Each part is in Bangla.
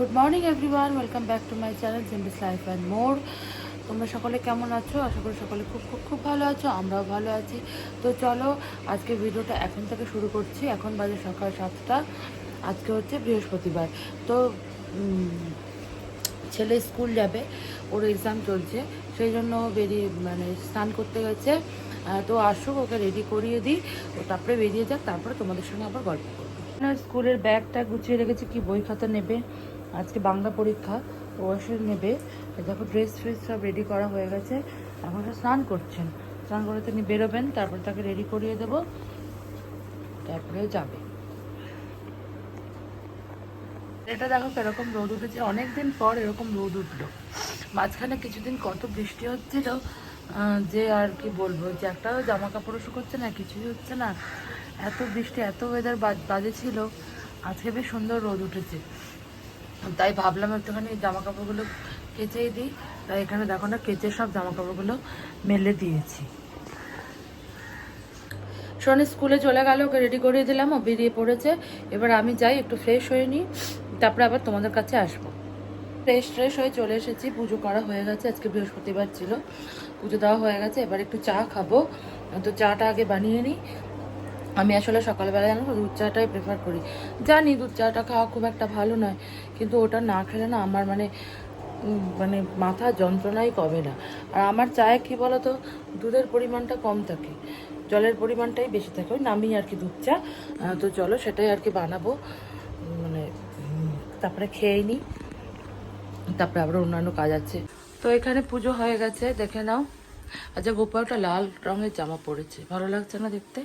Good morning everyone welcome back to my channel জিম্বিস life and more তোমরা সকলে কেমন আছো? আশা করি সকলে খুব খুব খুব ভালো আছো, আমরাও ভালো আছি। তো চলো আজকে ভিডিওটা এখন থেকে শুরু করছি। এখন বাজে সকাল সাতটা, আজকে হচ্ছে বৃহস্পতিবার। তো ছেলে স্কুল যাবে, ওর এক্সাম চলছে, সেই জন্য বেরিয়ে মানে স্নান করতে গেছে। তো আসুক, ওকে রেডি করিয়ে দিই। ও তারপরে বেরিয়ে যাক, তারপরে তোমাদের সঙ্গে আবার গল্প করব। স্কুলের ব্যাগটা গুছিয়ে রেখেছি, কি বই খাতা নেবে? আজকে বাংলা পরীক্ষা, ও এসে নেবে। দেখো ড্রেস ফ্রেস সব রেডি করা হয়ে গেছে। এখন স্নান করছেন। স্নান করে তিনি বেরোবেন, তারপরে তাকে রেডি করিয়ে দেবো। তারপরে যাবে। এটা দেখো কীরকম রোদ উঠেছে। অনেকদিন পর এরকম রোদ উঠল। মাঝখানে কিছুদিন কত বৃষ্টি হচ্ছিল যে আর কি বলব, যে একটা জামা কাপড়ও শুকোচ্ছে না, কিছুই হচ্ছে না। এত বৃষ্টি, এত ওয়েদার বাজে ছিল। আজকে বেশ সুন্দর রোদ উঠেছে। তাই ভাবলাম একটুখানি জামা কাপড়গুলো কেচেই দিই। তাই এখানে দেখো না, কেচে সব জামা কাপড়গুলো মেলে দিয়েছি। শনি, স্কুলে চলে গেল, ওকে রেডি করিয়ে দিলাম, ও বেরিয়ে পড়েছে। এবার আমি যাই, একটু ফ্রেশ হয়ে নিই, তারপরে আবার তোমাদের কাছে আসব। ফ্রেশ ফ্রেশ হয়ে চলে এসেছি, পুজো করা হয়ে গেছে, আজকে বৃহস্পতিবার ছিল। পুজো দেওয়া হয়ে গেছে, এবার একটু চা খাব। তো চাটা আগে বানিয়ে নিই আমি আসলে সকালবেলা জানো দুধ চাটাই প্রেফার করি। জানি দুধ চাটা খাওয়া খুব একটা ভালো নয়, কিন্তু ওটা না খেলে না আমার মানে মানে মাথা যন্ত্রণাই কমে না। আর আমার চায়ে কী বলো তো দুধের পরিমাণটা কম থাকে, জলের পরিমাণটাই বেশি থাকে, ওই নামি আর কি দুধ চা। তো চলো সেটাই আর কি বানাবো মানে তারপরে খেয়ে নিই তারপরে আবার অন্যান্য কাজ আছে। তো এখানে পুজো হয়ে গেছে, দেখে নাও। আচ্ছা গোপালটা লাল রঙের জামা পরেছে। ভালো লাগছে না দেখতে?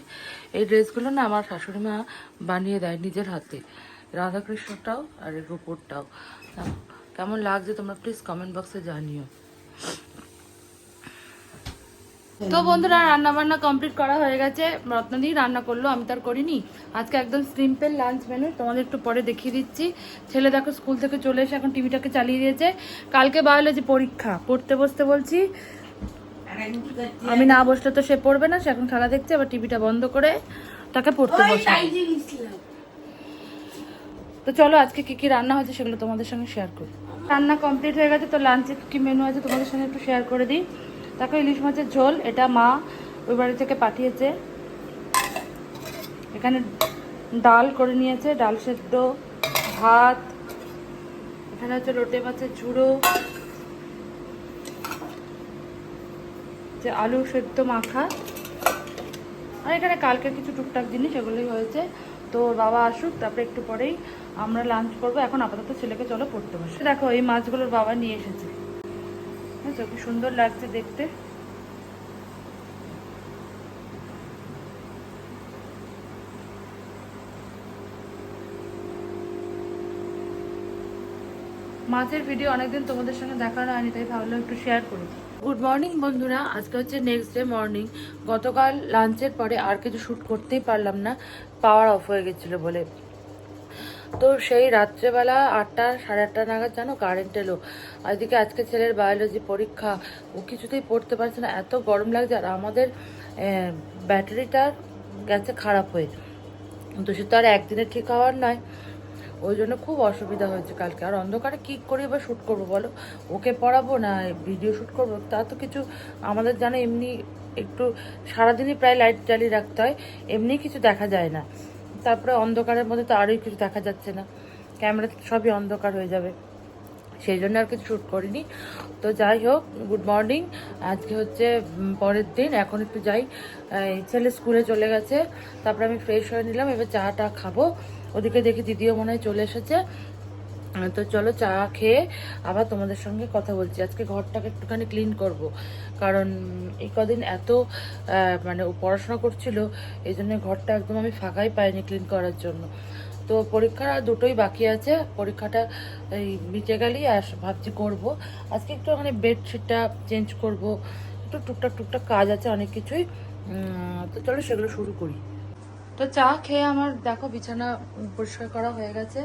এই ড্রেসগুলো না আমার শাশুড়ি মা বানিয়ে দেয় নিজের হাতে। রাধাকৃষ্ণটাও আর এই গোপুরটাও। কেমন লাগছে তোমরা প্লিজ কমেন্ট বক্সে জানিও। তো বন্ধুরা রান্না বান্না কমপ্লিট করা হয়ে গেছে। রত্নদি রান্না করল, আমি তার করিনি। আজকে একদম সিম্পল লাঞ্চ মেনু তোমাদের একটু পরে দেখিয়ে দিচ্ছি। ছেলে দেখো স্কুল থেকে চলে এসে এখন টিভিটাকে চালিয়ে দিয়েছে। কালকে বায়োলজি পরীক্ষা, পড়তে বসতে বলছি। আমি না বসলে তো সে পড়বে না সে এখন খেলা দেখছে আবার টিভিটা বন্ধ করে তাকে পড়তে বসে তো চলো আজকে কি কি রান্না হয়েছে সেগুলো তোমাদের সঙ্গে শেয়ার করি। রান্না কমপ্লিট হয়ে গেছে তো লাঞ্চে কি মেনু আছে তোমাদের সঙ্গে একটু শেয়ার করে দিই। তাকে ইলিশ মাছের ঝোল এটা মা ওই বাড়ি থেকে পাঠিয়েছে। এখানে ডাল করে নিয়েছে ডাল সেদ্ধ ভাত এখানে হচ্ছে লোটে মাছের ঝুড়ো যে আলু সেদ্ধ মাখা। আর এখানে কালকে কিছু টুকটাক জিনিস, এগুলোই হয়েছে। তো বাবা আসুক, তারপরে একটু পরেই আমরা লাঞ্চ করব। এখন আপাতত ছেলেকে চলো পড়তে বসে। দেখো, এই মাছগুলোর বাবা নিয়ে এসেছে। কি সুন্দর লাগছে দেখতে। মাছের ভিডিও অনেকদিন তোমাদের সঙ্গে দেখানো হয়নি, তাই ভাবলাম একটু শেয়ার করি। গুড মর্নিং বন্ধুরা। আজকে হচ্ছে নেক্সট ডে মর্নিং গতকাল লাঞ্চের পরে আর কিছু শ্যুট করতেই পারলাম না। পাওয়ার অফ হয়ে গেছিল বলে। তো সেই রাত্রেবেলা আটটা, সাড়ে আটটা নাগাদ জানো কারেন্ট এলো। এদিকে আজকে ছেলের বায়োলজি পরীক্ষা। ও কিছুতেই পড়তে পারছে না। এত গরম লাগছে আর আমাদের ব্যাটারিটা গেছে খারাপ হয়ে। তো সে তো আর একদিনে ঠিক হওয়ার নয়। ওই জন্য খুব অসুবিধা হয়েছে কালকে। আর অন্ধকারে কী করে এবার শ্যুট করব বলো? ওকে পড়াবো না ভিডিও শ্যুট করব? তা তো কিছু আমাদের জানো এমনি একটু সারাদিনই প্রায় লাইট জ্বালিয়ে রাখতে হয়, এমনি কিছু দেখা যায় না। তারপরে অন্ধকারের মধ্যে তো আরোই কিছু দেখা যাচ্ছে না। ক্যামেরাতে সবই অন্ধকার হয়ে যাবে। সেই জন্য আর কিছু শ্যুট করিনি। তো যাই হোক গুড মর্নিং আজকে হচ্ছে পরের দিন। এখন একটু যাই। ছেলে স্কুলে চলে গেছে। তারপরে আমি ফ্রেশ হয়ে নিলাম। এবার চাটা খাব। ওদিকে দেখি দিদিও মনে হয় চলে এসেছে। তো চলো চা খেয়ে আবার তোমাদের সঙ্গে কথা বলছি। আজকে ঘরটাকে একটুখানি ক্লিন করব। কারণ এই কদিন এত মানে পড়াশোনা করছিল এই জন্য ঘরটা একদম আমি ফাঁকাই পাইনি ক্লিন করার জন্য। তো পরীক্ষা দুটোই বাকি আছে। পরীক্ষাটা এই মিটে গেলেই আস, ভাবছি করব। আজকে একটু মানে বেডশিটটা চেঞ্জ করব। একটু টুকটাক টুকটাক কাজ আছে অনেক কিছুই। তো চলো সেগুলো শুরু করি। তো চা খেয়ে আমার, দেখো বিছানা পরিষ্কার করা হয়ে গেছে,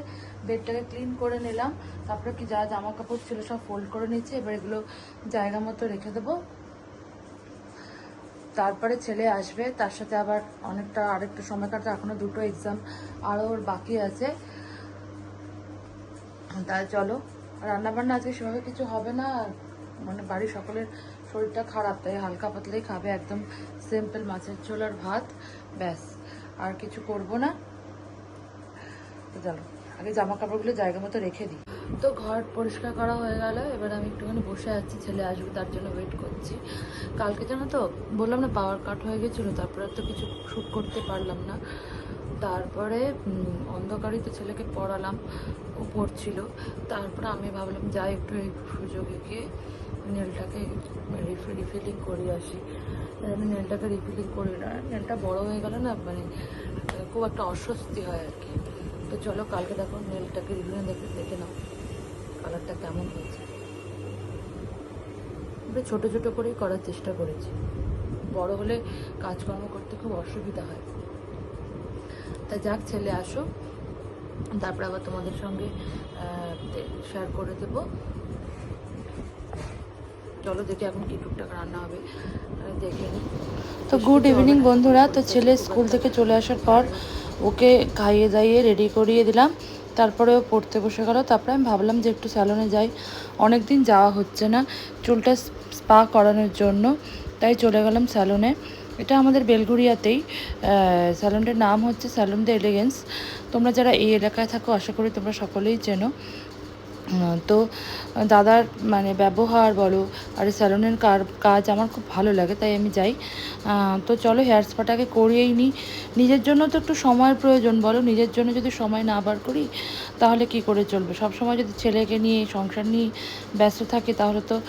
বেডটাকে ক্লিন করে নিলাম, তারপরে কি যা জামা কাপড় ছিল সব ফোল্ড করে নিচ্ছি এবার এগুলো জায়গা মতো রেখে দেবো। তারপরে ছেলে আসবে, তার সাথে আবার অনেকটা, আরেকটু সময় কাটতে এখনও দুটো এক্সাম আরও ওর বাকি আছে। তাই চলো রান্না বান্না আজকে সেভাবে কিছু হবে না মানে বাড়ির সকলের শরীরটা খারাপ, তাই হালকা পাতলাই খাবে, একদম সিম্পল মাছের ঝোল আর ভাত, ব্যাস। আর কিছু করব না। তো চলো, আগে জামা কাপড়গুলো জায়গা মতো রেখে দিই। তো ঘর পরিষ্কার করা হয়ে গেল, এবার আমি একটুখানি বসে আছি, ছেলে আসবে তার জন্য ওয়েট করছি। কালকে জানো তো, বললাম না পাওয়ার কাট হয়ে গেছিল, তারপরে তো কিছু শ্যুট করতে পারলাম না। তারপরে অন্ধকারই তো ছেলেকে পড়ালাম, ও পড়ছিল। তারপরে আমি ভাবলাম, যাই একটু এই সুযোগে গিয়ে নেলটাকে রিফিলিং করে আসি। আমি নেলটাকে রিফিলিং করি না। নেলটা বড় হয়ে গেলে না মানে খুব একটা অস্বস্তি হয় আর কি। তো চলো কালকে দেখো নেলটাকে রিফিলিং দেখে দেখে নাও। কালারটা কেমন হয়েছে। ছোটো ছোটো করেই করার চেষ্টা করেছি। বড় হলে কাজকর্ম করতে খুব অসুবিধা হয়। তা যাক, ছেলে, আসো। তারপরে আবার তোমাদের সঙ্গে শেয়ার করে দেব। চলো দেখি এখন কি টুকটাক রান্না হবে। দেখে নিই তো গুড ইভিনিং বন্ধুরা। তো ছেলে স্কুল থেকে চলে আসার পর ওকে খাইয়ে দাইয়ে রেডি করিয়ে দিলাম। তারপরে ও পড়তে বসে গেল। তারপরে আমি ভাবলাম যে একটু স্যালনে যাই। অনেক দিন যাওয়া হচ্ছে না। চুলটা স্পা করানোর জন্য। তাই চলে গেলাম স্যালনে এটা আমাদের বেলঘুরিয়াতেই স্যালনটার নাম হচ্ছে স্যালন দ্য এলিগেন্স তোমরা যারা এই এলাকায় থাকো আশা করি তোমরা সকলেই চেনো। তো দাদার মানে ব্যবহার বলো আর স্যালনের কার- কাজ আমার খুব ভালো লাগে, তাই আমি যাই। তো চলো হেয়ার স্পাটাকে করিয়েই নিই নিজের জন্য তো একটু সময়ের প্রয়োজন বলো, নিজের জন্য যদি সময় না বার করি, তাহলে কি করে চলবে? সব সময় যদি ছেলেকে নিয়ে সংসার নিয়ে ব্যস্ত থাকি, তাহলে তো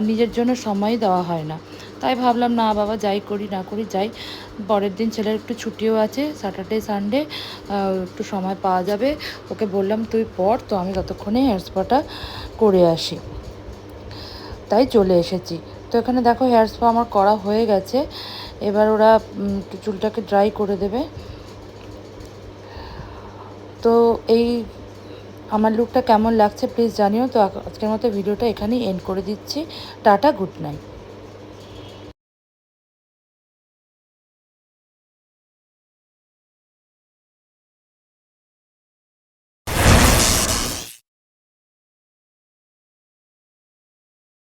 নিজের জন্য সময় দেওয়া হয় না। তাই ভাবলাম, না বাবা, যাই করি, না করি, যাই। পরের দিন ছেলের একটু ছুটিও আছে স্যাটারডে সানডে একটু সময় পাওয়া যাবে। ওকে বললাম, তুই পড়, তো আমি ততক্ষণে হেয়ার স্পাটা করে আসি। তাই চলে এসেছি। তো এখানে দেখো হেয়ার স্পা আমার করা হয়ে গেছে। এবার ওরা একটু চুলটাকে ড্রাই করে দেবে। তো এই আমার লুকটা কেমন লাগছে প্লিজ জানিও। তো আজকের মতো ভিডিওটা এখানেই এন্ড করে দিচ্ছি। Tata good night